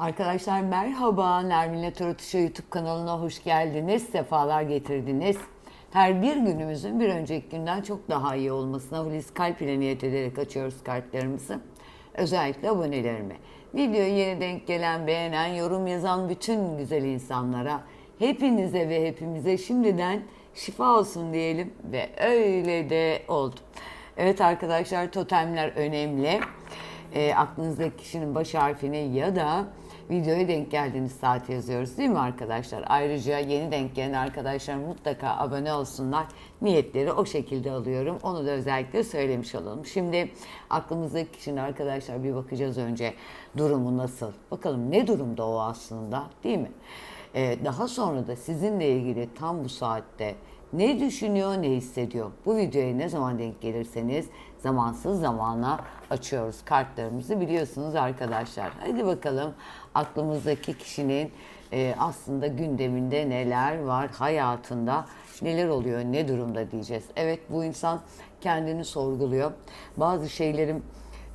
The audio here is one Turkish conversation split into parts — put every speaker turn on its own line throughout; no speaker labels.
Arkadaşlar merhaba, Nermin'le Tarotuşa YouTube kanalına hoş geldiniz, sefalar getirdiniz. Her bir günümüzün bir önceki günden çok daha iyi olmasına Hulusi Kalp ile niyet ederek açıyoruz kartlarımızı. Özellikle abonelerime. Videoyu yeni denk gelen, beğenen, yorum yazan bütün güzel insanlara, hepinize ve hepimize şimdiden şifa olsun diyelim ve öyle de oldu. Evet arkadaşlar totemler önemli. E, aklınızdaki kişinin baş harfini ya da videoya denk geldiğiniz saati yazıyoruz değil mi arkadaşlar? Ayrıca yeni denk gelen arkadaşlar mutlaka abone olsunlar. Niyetleri o şekilde alıyorum. Onu da özellikle söylemiş olalım. Şimdi aklımızdaki kişinin arkadaşlar bir bakacağız önce durumu nasıl? Bakalım ne durumda o aslında değil mi? Ee, daha sonra da sizinle ilgili tam bu saatte ne düşünüyor, ne hissediyor? Bu videoya ne zaman denk gelirseniz zamansız zamana açıyoruz kartlarımızı biliyorsunuz arkadaşlar. Hadi bakalım aklımızdaki kişinin e, aslında gündeminde neler var, hayatında neler oluyor, ne durumda diyeceğiz. Evet bu insan kendini sorguluyor. Bazı şeylerin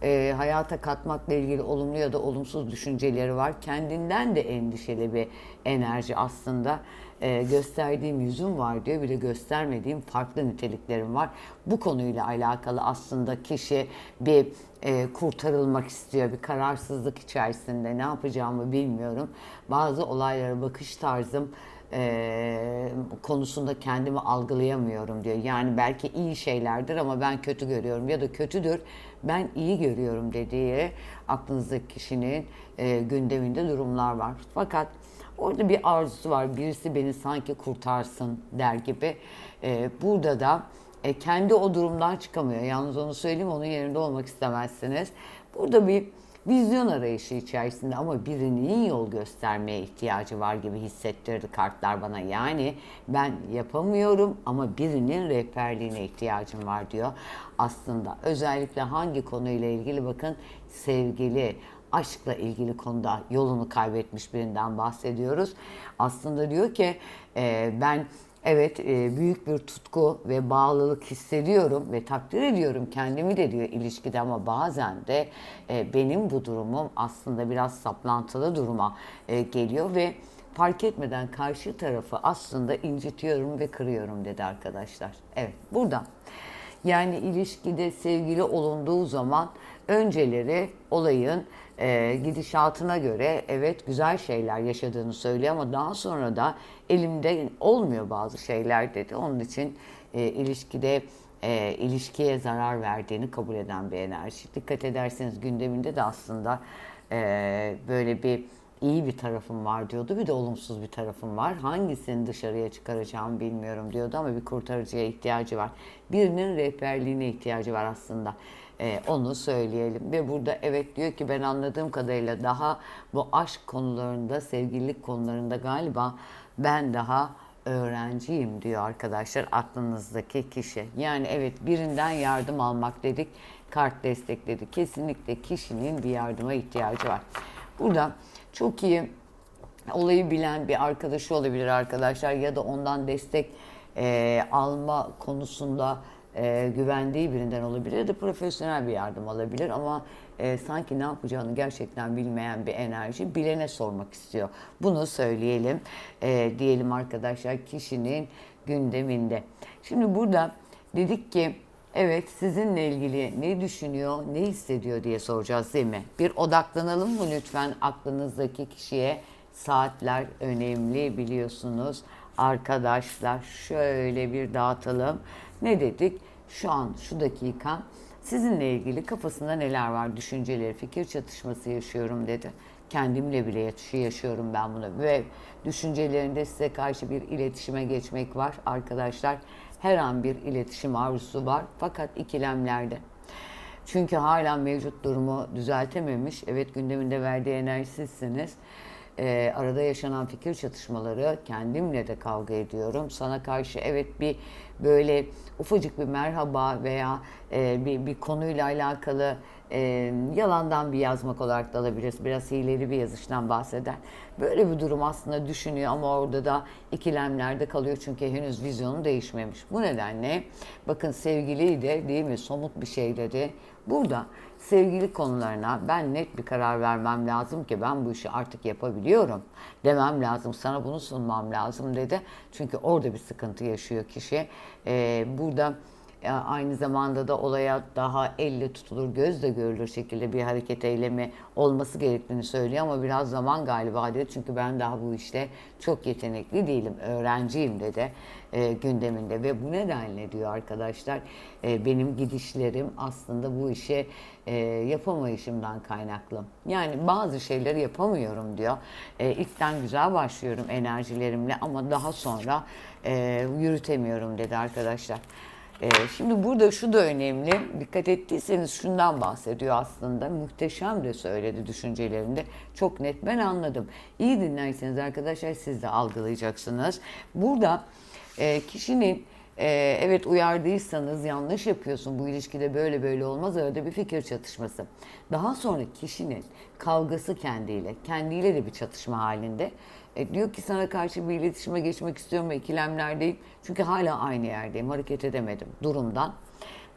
e, hayata katmakla ilgili olumlu ya da olumsuz düşünceleri var. Kendinden de endişeli bir enerji aslında. E, gösterdiğim yüzüm var diyor. Bir de göstermediğim farklı niteliklerim var. Bu konuyla alakalı aslında kişi bir e, kurtarılmak istiyor. Bir kararsızlık içerisinde ne yapacağımı bilmiyorum. Bazı olaylara bakış tarzım e, konusunda kendimi algılayamıyorum diyor. Yani belki iyi şeylerdir ama ben kötü görüyorum ya da kötüdür ben iyi görüyorum dediği aklınızdaki kişinin e, gündeminde durumlar var. Fakat orada bir arzusu var. Birisi beni sanki kurtarsın der gibi. E, burada da e, kendi o durumdan çıkamıyor. Yalnız onu söyleyeyim onun yerinde olmak istemezsiniz. Burada bir vizyon arayışı içerisinde ama birinin yol göstermeye ihtiyacı var gibi hissettirdi kartlar bana. Yani ben yapamıyorum ama birinin rehberliğine ihtiyacım var diyor. Aslında özellikle hangi konuyla ilgili bakın sevgili, aşkla ilgili konuda yolunu kaybetmiş birinden bahsediyoruz. Aslında diyor ki e, ben Evet e, büyük bir tutku ve bağlılık hissediyorum ve takdir ediyorum kendimi de diyor ilişkide ama bazen de e, benim bu durumum aslında biraz saplantılı duruma e, geliyor ve fark etmeden karşı tarafı aslında incitiyorum ve kırıyorum dedi arkadaşlar. Evet buradan. Yani ilişkide sevgili olunduğu zaman önceleri olayın e, gidişatına göre evet güzel şeyler yaşadığını söylüyor ama daha sonra da elimde olmuyor bazı şeyler dedi. Onun için e, ilişkide e, ilişkiye zarar verdiğini kabul eden bir enerji. Dikkat ederseniz gündeminde de aslında e, böyle bir iyi bir tarafım var diyordu. Bir de olumsuz bir tarafım var. Hangisini dışarıya çıkaracağımı bilmiyorum diyordu ama bir kurtarıcıya ihtiyacı var. Birinin rehberliğine ihtiyacı var aslında. Ee, onu söyleyelim. Ve burada evet diyor ki ben anladığım kadarıyla daha bu aşk konularında, sevgililik konularında galiba ben daha öğrenciyim diyor arkadaşlar aklınızdaki kişi. Yani evet birinden yardım almak dedik, kart destekledi. Kesinlikle kişinin bir yardıma ihtiyacı var. Burada çok iyi olayı bilen bir arkadaşı olabilir arkadaşlar ya da ondan destek e, alma konusunda e, güvendiği birinden olabilir ya da profesyonel bir yardım alabilir ama e, sanki ne yapacağını gerçekten bilmeyen bir enerji bilene sormak istiyor. Bunu söyleyelim e, diyelim arkadaşlar kişinin gündeminde. Şimdi burada dedik ki Evet, sizinle ilgili ne düşünüyor, ne hissediyor diye soracağız değil mi? Bir odaklanalım mı lütfen aklınızdaki kişiye? Saatler önemli biliyorsunuz. Arkadaşlar şöyle bir dağıtalım. Ne dedik? Şu an, şu dakika sizinle ilgili kafasında neler var? Düşünceleri, fikir çatışması yaşıyorum dedi. Kendimle bile yaşıyorum ben bunu. Ve düşüncelerinde size karşı bir iletişime geçmek var arkadaşlar her an bir iletişim arzusu var fakat ikilemlerde. Çünkü hala mevcut durumu düzeltememiş. Evet gündeminde verdiği enerjisizsiniz. Ee, arada yaşanan fikir çatışmaları kendimle de kavga ediyorum. Sana karşı evet bir böyle ufacık bir merhaba veya e, bir, bir konuyla alakalı e, yalandan bir yazmak olarak da alabiliriz. Biraz hileli bir yazıştan bahseder. Böyle bir durum aslında düşünüyor ama orada da ikilemlerde kalıyor çünkü henüz vizyonu değişmemiş. Bu nedenle bakın sevgiliyi de değil mi somut bir şey dedi. Burada sevgili konularına ben net bir karar vermem lazım ki ben bu işi artık yapabiliyorum demem lazım. Sana bunu sunmam lazım dedi. Çünkü orada bir sıkıntı yaşıyor kişi. Ee, burada e, aynı zamanda da olaya daha elle tutulur, gözle görülür şekilde bir hareket eylemi olması gerektiğini söylüyor ama biraz zaman galiba dedi. Çünkü ben daha bu işte çok yetenekli değilim, öğrenciyim dedi e, gündeminde ve bu nedenle diyor arkadaşlar e, benim gidişlerim aslında bu işe e, yapamayışımdan kaynaklı. Yani bazı şeyleri yapamıyorum diyor. E, ilkten güzel başlıyorum enerjilerimle ama daha sonra e, yürütemiyorum dedi arkadaşlar. Ee, şimdi burada şu da önemli. Dikkat ettiyseniz şundan bahsediyor aslında. Muhteşem de söyledi düşüncelerinde. Çok net ben anladım. İyi dinlerseniz arkadaşlar siz de algılayacaksınız. Burada e, kişinin e, evet uyardıysanız yanlış yapıyorsun bu ilişkide böyle böyle olmaz arada bir fikir çatışması. Daha sonra kişinin kavgası kendiyle, kendiyle de bir çatışma halinde. E, diyor ki sana karşı bir iletişime geçmek istiyorum ve ikilemlerdeyim. Çünkü hala aynı yerdeyim, hareket edemedim durumdan.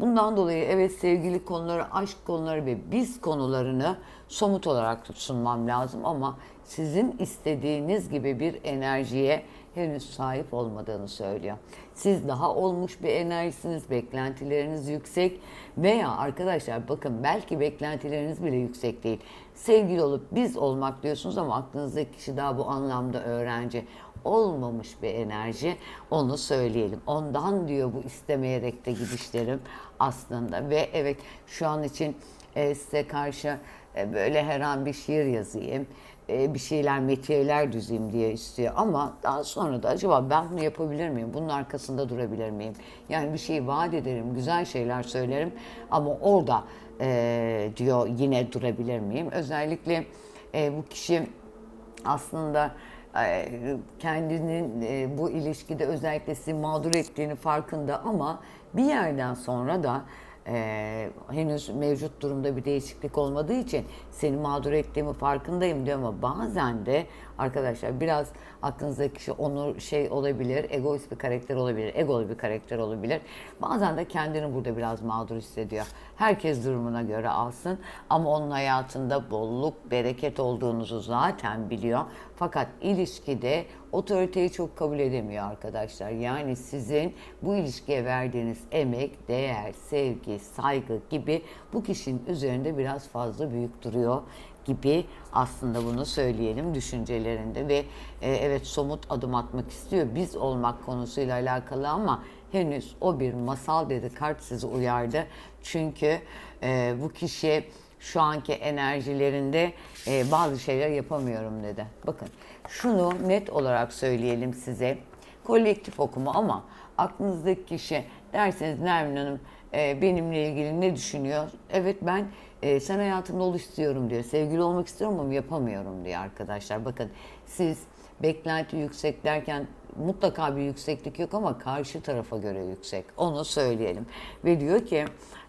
Bundan dolayı evet sevgili konuları, aşk konuları ve biz konularını somut olarak sunmam lazım ama sizin istediğiniz gibi bir enerjiye henüz sahip olmadığını söylüyor. Siz daha olmuş bir enerjisiniz, beklentileriniz yüksek veya arkadaşlar bakın belki beklentileriniz bile yüksek değil. Sevgili olup biz olmak diyorsunuz ama aklınızdaki kişi daha bu anlamda öğrenci olmamış bir enerji onu söyleyelim. Ondan diyor bu istemeyerek de gidişlerim aslında ve evet şu an için e, size karşı e, böyle her an bir şiir yazayım e, bir şeyler, metiyeler düzeyim diye istiyor. Ama daha sonra da acaba ben bunu yapabilir miyim? Bunun arkasında durabilir miyim? Yani bir şeyi vaat ederim, güzel şeyler söylerim ama orada e, diyor yine durabilir miyim? Özellikle e, bu kişi aslında kendinin e, bu ilişkide özellikle sizi mağdur ettiğini farkında ama bir yerden sonra da e, henüz mevcut durumda bir değişiklik olmadığı için seni mağdur ettiğimi farkındayım diyor ama bazen de arkadaşlar biraz aklınızdaki kişi onu şey olabilir, egoist bir karakter olabilir, egolu bir karakter olabilir. Bazen de kendini burada biraz mağdur hissediyor. Herkes durumuna göre alsın ama onun hayatında bolluk, bereket olduğunuzu zaten biliyor. Fakat ilişkide otoriteyi çok kabul edemiyor arkadaşlar. Yani sizin bu ilişkiye verdiğiniz emek, değer, sevgi, saygı gibi bu kişinin üzerinde biraz fazla büyük duruyor gibi aslında bunu söyleyelim düşüncelerinde ve e, evet somut adım atmak istiyor biz olmak konusuyla alakalı ama henüz o bir masal dedi kart sizi uyardı çünkü e, bu kişi şu anki enerjilerinde e, bazı şeyler yapamıyorum dedi. Bakın şunu net olarak söyleyelim size. Kolektif okuma ama aklınızdaki kişi derseniz Nermin Hanım e, benimle ilgili ne düşünüyor? Evet ben e, sen hayatımda ol istiyorum diyor. Sevgili olmak istiyorum ama yapamıyorum diyor arkadaşlar. Bakın siz beklenti yüksek derken mutlaka bir yükseklik yok ama karşı tarafa göre yüksek. Onu söyleyelim. Ve diyor ki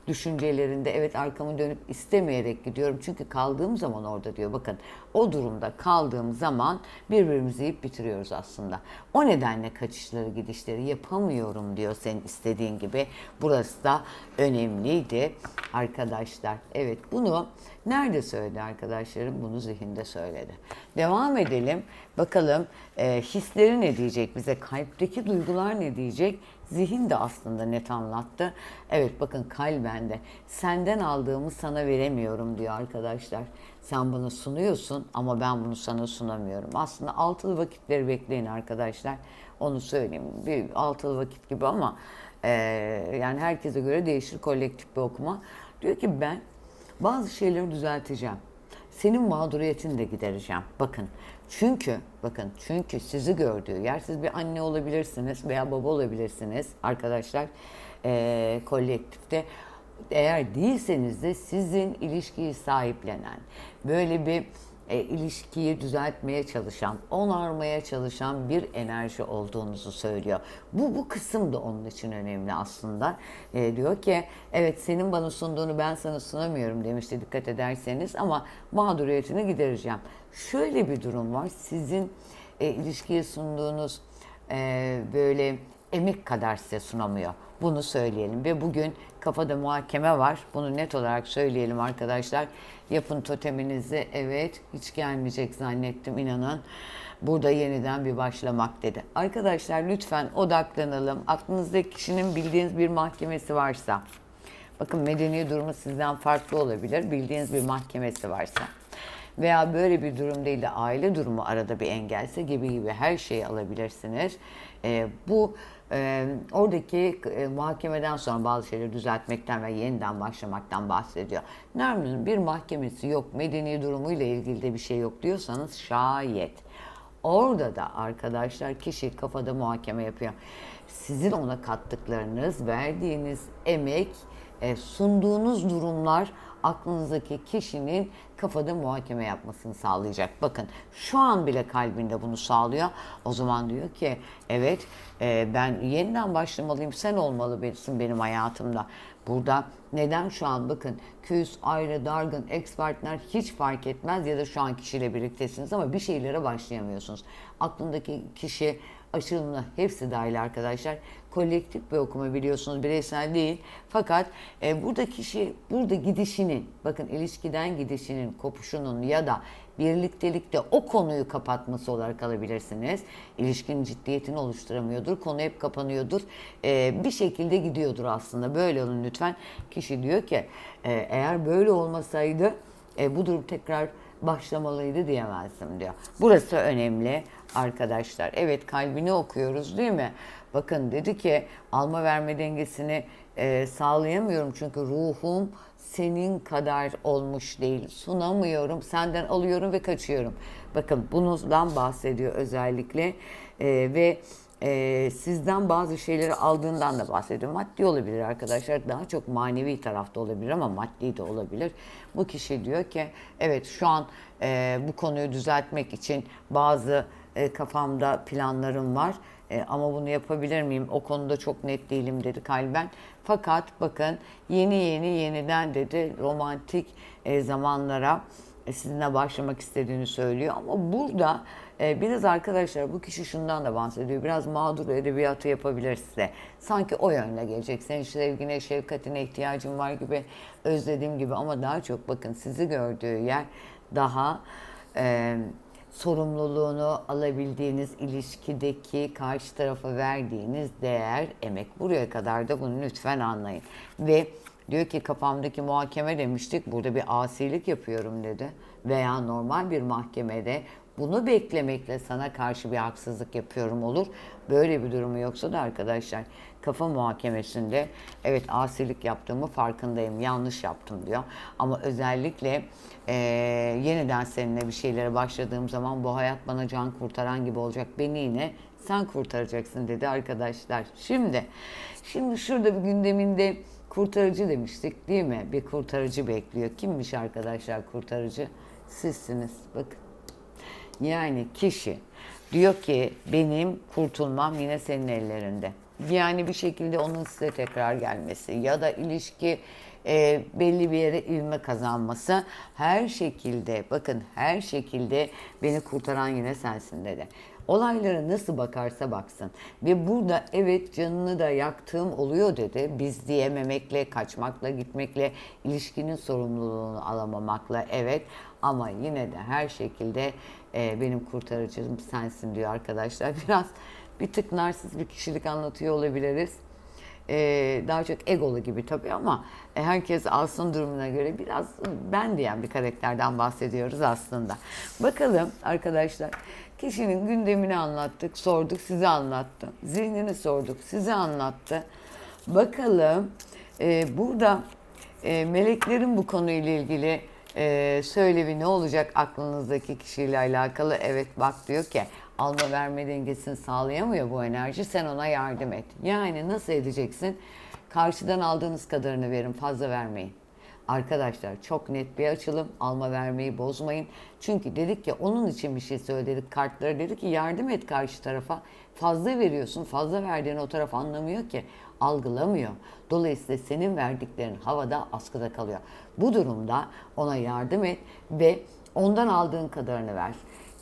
düşüncelerinde evet arkamı dönüp istemeyerek gidiyorum. Çünkü kaldığım zaman orada diyor bakın o durumda kaldığım zaman birbirimizi yiyip bitiriyoruz aslında. O nedenle kaçışları gidişleri yapamıyorum diyor senin istediğin gibi. Burası da önemliydi arkadaşlar. Evet bunu nerede söyledi arkadaşlarım? Bunu zihinde söyledi. Devam edelim. Bakalım e, hisleri ne diyecek bize? Kalpteki duygular ne diyecek? Zihin de aslında net anlattı. Evet bakın kalbende senden aldığımı sana veremiyorum diyor arkadaşlar. Sen bunu sunuyorsun ama ben bunu sana sunamıyorum. Aslında altılı vakitleri bekleyin arkadaşlar. Onu söyleyeyim. Bir altılı vakit gibi ama e, yani herkese göre değişir kolektif bir okuma. Diyor ki ben bazı şeyleri düzelteceğim. Senin mağduriyetini de gidereceğim. Bakın çünkü bakın çünkü sizi gördüğü yer siz bir anne olabilirsiniz veya baba olabilirsiniz arkadaşlar e, kolektifte. Eğer değilseniz de sizin ilişkiyi sahiplenen böyle bir e, ilişkiyi düzeltmeye çalışan, onarmaya çalışan bir enerji olduğunuzu söylüyor. Bu bu kısım da onun için önemli aslında. E, diyor ki evet senin bana sunduğunu ben sana sunamıyorum demişti dikkat ederseniz ama mağduriyetini gidereceğim. Şöyle bir durum var. Sizin e, ilişkiye sunduğunuz e, böyle emek kadar size sunamıyor. Bunu söyleyelim ve bugün kafada muhakeme var. Bunu net olarak söyleyelim arkadaşlar. Yapın toteminizi. Evet hiç gelmeyecek zannettim inanın. Burada yeniden bir başlamak dedi. Arkadaşlar lütfen odaklanalım. Aklınızdaki kişinin bildiğiniz bir mahkemesi varsa. Bakın medeni durumu sizden farklı olabilir. Bildiğiniz bir mahkemesi varsa veya böyle bir durum değil de aile durumu arada bir engelse gibi gibi her şeyi alabilirsiniz. Ee, bu e, oradaki e, muhakemeden sonra bazı şeyleri düzeltmekten ve yeniden başlamaktan bahsediyor. Nermin'in bir mahkemesi yok, medeni durumuyla ilgili de bir şey yok diyorsanız şayet. Orada da arkadaşlar kişi kafada muhakeme yapıyor. Sizin ona kattıklarınız, verdiğiniz emek, e, sunduğunuz durumlar aklınızdaki kişinin kafada muhakeme yapmasını sağlayacak. Bakın şu an bile kalbinde bunu sağlıyor. O zaman diyor ki evet e, ben yeniden başlamalıyım. Sen olmalısın benim hayatımda. Burada neden şu an bakın küs, ayrı, dargın, ex partner hiç fark etmez ya da şu an kişiyle birliktesiniz ama bir şeylere başlayamıyorsunuz. Aklındaki kişi aşılımla hepsi dahil arkadaşlar. Kolektif bir okuma biliyorsunuz bireysel değil. Fakat e, burada kişi burada gidişinin bakın ilişkiden gidişinin kopuşunun ya da birliktelikte o konuyu kapatması olarak alabilirsiniz. İlişkinin ciddiyetini oluşturamıyordur. Konu hep kapanıyordur. E, bir şekilde gidiyordur aslında. Böyle olun lütfen. Kişi diyor ki e, eğer böyle olmasaydı e, bu durum tekrar başlamalıydı diyemezdim diyor. Burası önemli arkadaşlar. Evet kalbini okuyoruz değil mi? Bakın dedi ki alma verme dengesini e, sağlayamıyorum çünkü ruhum senin kadar olmuş değil. Sunamıyorum, senden alıyorum ve kaçıyorum. Bakın bundan bahsediyor özellikle e, ve e, sizden bazı şeyleri aldığından da bahsediyor. Maddi olabilir arkadaşlar. Daha çok manevi tarafta olabilir ama maddi de olabilir. Bu kişi diyor ki evet şu an e, bu konuyu düzeltmek için bazı e, kafamda planlarım var. E, ama bunu yapabilir miyim? O konuda çok net değilim dedi kalben. Fakat bakın yeni yeni yeniden dedi romantik e, zamanlara e, sizinle başlamak istediğini söylüyor. Ama burada e, biraz arkadaşlar bu kişi şundan da bahsediyor. Biraz mağdur edebiyatı yapabilir size. Sanki o yönle gelecek. Senin sevgine, şefkatine ihtiyacın var gibi, özlediğim gibi ama daha çok bakın sizi gördüğü yer daha e, sorumluluğunu alabildiğiniz ilişkideki karşı tarafa verdiğiniz değer, emek. Buraya kadar da bunu lütfen anlayın. Ve diyor ki kafamdaki muhakeme demiştik, burada bir asilik yapıyorum dedi. Veya normal bir mahkemede bunu beklemekle sana karşı bir haksızlık yapıyorum olur. Böyle bir durumu yoksa da arkadaşlar kafa muhakemesinde evet asilik yaptığımı farkındayım, yanlış yaptım diyor. Ama özellikle e, yeniden seninle bir şeylere başladığım zaman bu hayat bana can kurtaran gibi olacak. Beni yine sen kurtaracaksın dedi arkadaşlar. Şimdi, şimdi şurada bir gündeminde kurtarıcı demiştik değil mi? Bir kurtarıcı bekliyor. Kimmiş arkadaşlar kurtarıcı? Sizsiniz. Bakın. Yani kişi diyor ki benim kurtulmam yine senin ellerinde. Yani bir şekilde onun size tekrar gelmesi ya da ilişki e, belli bir yere ivme kazanması her şekilde bakın her şekilde beni kurtaran yine sensin dedi. Olaylara nasıl bakarsa baksın. Ve burada evet canını da yaktığım oluyor dedi. Biz diyememekle, kaçmakla, gitmekle, ilişkinin sorumluluğunu alamamakla evet. Ama yine de her şekilde e, benim kurtarıcım sensin diyor arkadaşlar. Biraz bir tık narsist bir kişilik anlatıyor olabiliriz. Ee, daha çok egolu gibi tabii ama e, herkes alsın durumuna göre biraz ben diyen bir karakterden bahsediyoruz aslında. Bakalım arkadaşlar kişinin gündemini anlattık, sorduk, size anlattı. Zihnini sorduk, size anlattı. Bakalım e, burada e, meleklerin bu konuyla ilgili e, söylevi ne olacak aklınızdaki kişiyle alakalı? Evet bak diyor ki alma verme dengesini sağlayamıyor bu enerji sen ona yardım et. Yani nasıl edeceksin? Karşıdan aldığınız kadarını verin fazla vermeyin. Arkadaşlar çok net bir açılım. Alma vermeyi bozmayın. Çünkü dedik ki onun için bir şey söyledik. Kartlara dedik ki yardım et karşı tarafa. Fazla veriyorsun. Fazla verdiğini o taraf anlamıyor ki. Algılamıyor. Dolayısıyla senin verdiklerin havada askıda kalıyor. Bu durumda ona yardım et ve ondan aldığın kadarını ver.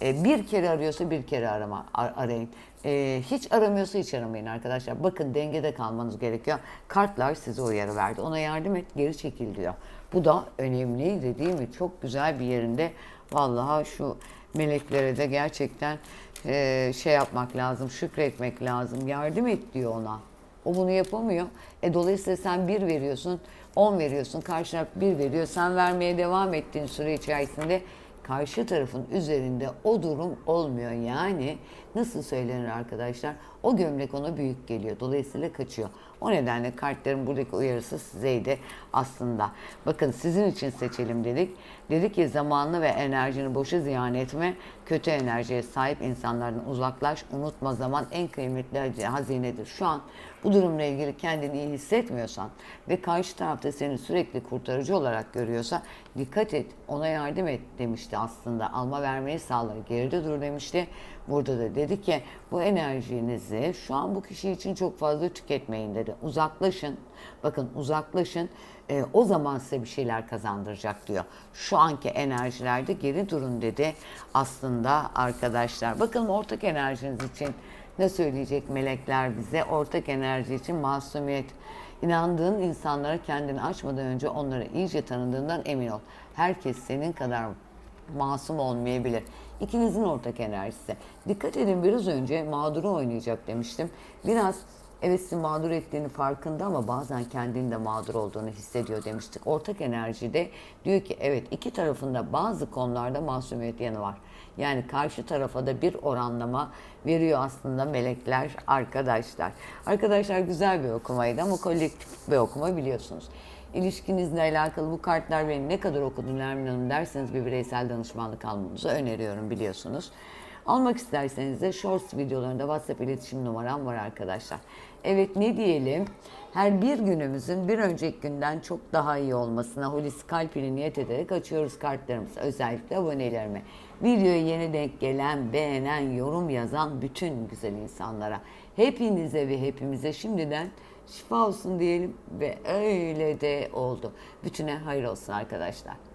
E, bir kere arıyorsa bir kere arama, ar- arayın. E, hiç aramıyorsa hiç aramayın arkadaşlar. Bakın dengede kalmanız gerekiyor. Kartlar size uyarı verdi. Ona yardım et, geri çekil diyor. Bu da önemliydi değil mi? Çok güzel bir yerinde. Vallahi şu meleklere de gerçekten e, şey yapmak lazım, şükretmek lazım. Yardım et diyor ona. O bunu yapamıyor. E, dolayısıyla sen bir veriyorsun, on veriyorsun, karşı taraf bir veriyor. Sen vermeye devam ettiğin süre içerisinde karşı tarafın üzerinde o durum olmuyor. Yani nasıl söylenir arkadaşlar? O gömlek ona büyük geliyor. Dolayısıyla kaçıyor. O nedenle kartların buradaki uyarısı sizeydi aslında. Bakın sizin için seçelim dedik. Dedik ki zamanını ve enerjini boşa ziyan etme. Kötü enerjiye sahip insanlardan uzaklaş. Unutma zaman en kıymetli hazinedir. Şu an bu durumla ilgili kendini iyi hissetmiyorsan ve karşı tarafta seni sürekli kurtarıcı olarak görüyorsa dikkat et, ona yardım et demişti aslında. Alma vermeyi sağlar, geride dur demişti. Burada da dedi ki bu enerjinizi şu an bu kişi için çok fazla tüketmeyin dedi. Uzaklaşın. Bakın uzaklaşın. Ee, o zaman size bir şeyler kazandıracak diyor. Şu anki enerjilerde geri durun dedi aslında arkadaşlar. Bakalım ortak enerjiniz için ne söyleyecek melekler bize? Ortak enerji için masumiyet. İnandığın insanlara kendini açmadan önce onları iyice tanıdığından emin ol. Herkes senin kadar masum olmayabilir. İkinizin ortak enerjisi. Dikkat edin biraz önce mağduru oynayacak demiştim. Biraz evet sizi mağdur ettiğini farkında ama bazen kendini de mağdur olduğunu hissediyor demiştik. Ortak enerjide diyor ki evet iki tarafında bazı konularda masumiyet yanı var. Yani karşı tarafa da bir oranlama veriyor aslında melekler arkadaşlar. Arkadaşlar güzel bir okumaydı ama kolektif bir okuma biliyorsunuz. İlişkinizle alakalı bu kartlar beni ne kadar okudun Nermin Hanım derseniz bir bireysel danışmanlık almanızı öneriyorum biliyorsunuz. Almak isterseniz de Shorts videolarında WhatsApp iletişim numaram var arkadaşlar. Evet ne diyelim? Her bir günümüzün bir önceki günden çok daha iyi olmasına Hulusi Kalp ile niyet ederek açıyoruz kartlarımızı. Özellikle abonelerime. Videoya yeni denk gelen, beğenen, yorum yazan bütün güzel insanlara. Hepinize ve hepimize şimdiden şifa olsun diyelim ve öyle de oldu. Bütüne hayır olsun arkadaşlar.